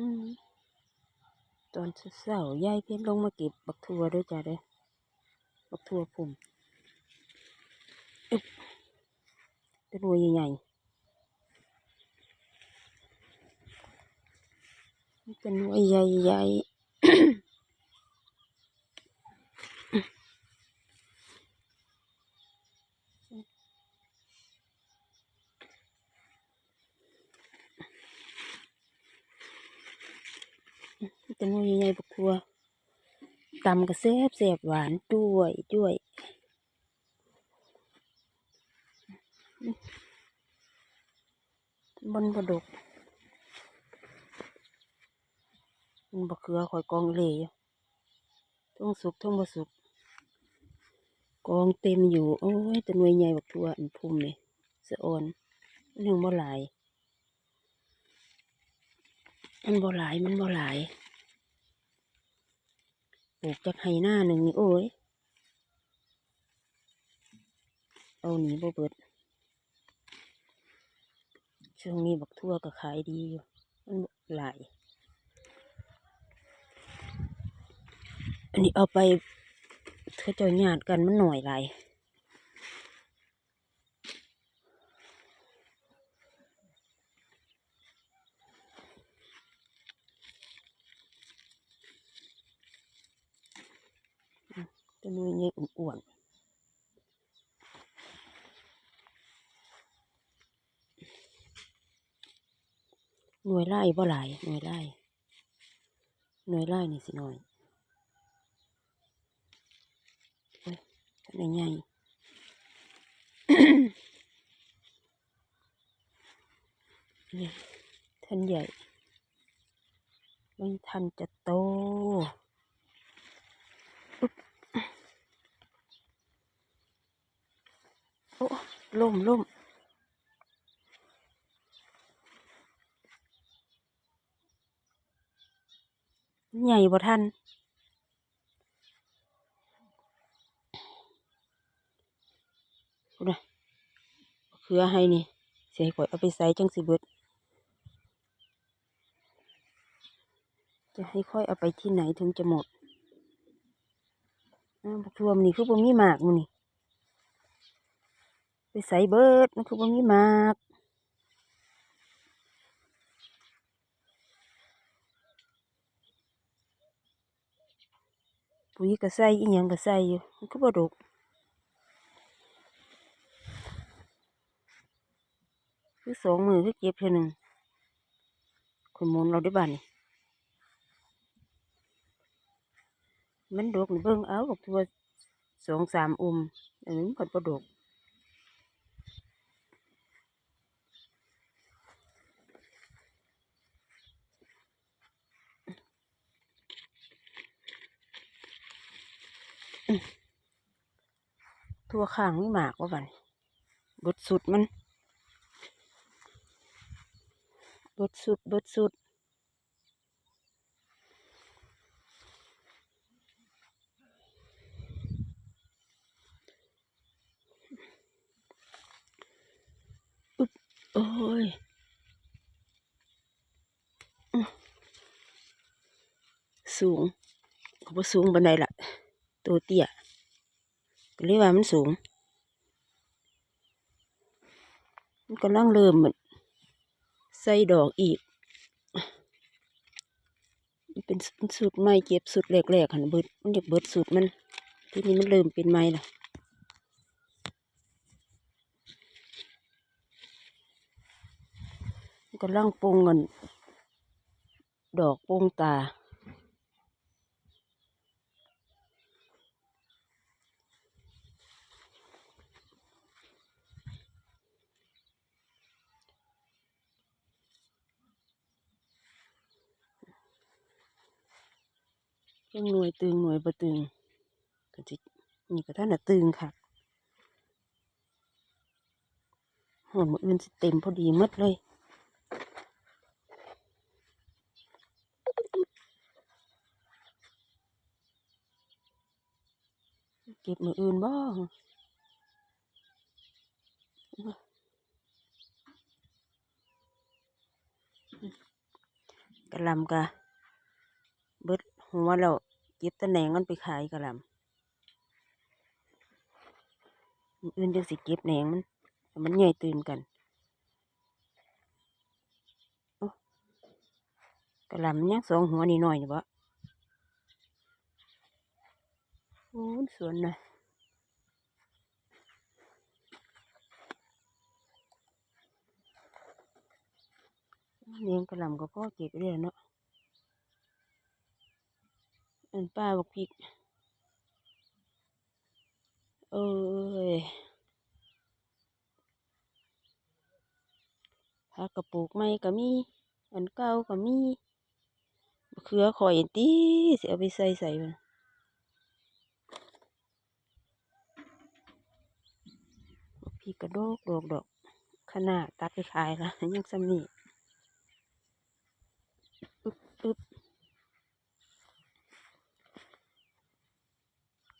อืมตอนเช้าๆยายเพี้ยนลงมาเก็บบักทัวด้วยจ้ะเด้บักทัวผมอึ๊บเป็นหน่วยใหญ่ๆมันเป็นหน่วยใหญ่ๆ มันเป็นหน่วยใหญ่ๆบักทั่วตำก็แซ่บแซ่บหวานด้วยด้วยบนบดกมันบักเขือคอยกองเหลยทั้งสุกทั้งบสุก กองเต็มอยู่ โอ้ยแตัวหน่วยใหญ่บักทัวอันพุ่มนี่สออนมันยังบ่หลาย มันบ่หลายมันบ่หลาย ปลูกจากไห้หน้าหนึ่งนี่โอ้ย เอาหนีบ่เบิด ช่วงนี้บักทั่วก็ขายดีอยู่ มันหลาย อันนี้เอาไปเขาเจ้าญาติกันมันหน่อยหลาย ตัวนี้เนี่อ้วนๆหน่วยไล่บ่หลายหน่วยไล่หน่วยไล่นี่สิหน่อยโอ้ยท่านใหญ่นี่ท่านใหญ่ ไม่ทันจะโต โอ้ ล่มล่มใหญ่บ่ทันพูนะเครือให้นี่เสียข่อยเอาไปใส่จังสิเบิดจะให้ค่อยเอาไปที่ไหนถึงจะหมดอ้าวบักทวมนี่คือบ่มีหมากมันนี่ ไปใส่เบิดมันคือบ่มีมากปุ๋ยก็ใส่อีหยังก็ใส่อยู่มันก็บ่ดกคือสองมือคือเก็บเท่านึงคนหมุนเราได้บ้านนี่มันดกนี่เบิ่งเอาบอกทัวสองสามอุ้มอันนี้มันก็บ่ดก ทั่วข้างไม่หมากว่าบันบดสุดมันบดสุดบดสุดโอ้ยอื้อสูงก็บ่สูงบันไดละ ตัวเตี้ยก็เลยว่ามันสูง มันกำลังเริ่มเหมือนใส่ดอกอีกมันเป็นสุดใหม่เก็บสุดแรกๆหันเบิดมันอยากเบิดสุดมัน ที่นี้มันเริ่มเป็นไม้ละมันกำลังปรุงเงินดอกปรุงตา เรื่งหน่วยตึงหน่วยประตึงก็จินี่ก็ท่านน่ะตึงค่ะหอนมืออื่นสิเต็มพอดีหมดเลยเก็บมืออื่นบ้างกะลำกะเบิดหัวแล้ว เก็บตะแหน่งมันไปขายกะหลำอื่นจังสิเก็บแหน่งมันมันใหญ่ตื่นกันโอ้กะหลำมันยังสองหัวนี่หน้อยอยู่บ่โอ้สวนน่ะแหนงกะหลำก็พอเก็บได้แล้วเนาะ อันป้าบอกพริกเอ้ยผักกระปุกใหม่ก็มี อันเก่าก็มีเขือข่อยตีเสิเอาไปใส่ใส่มันพริกระโดกดอกดอกขนาดตัดไปขายละยังซ้ำนี่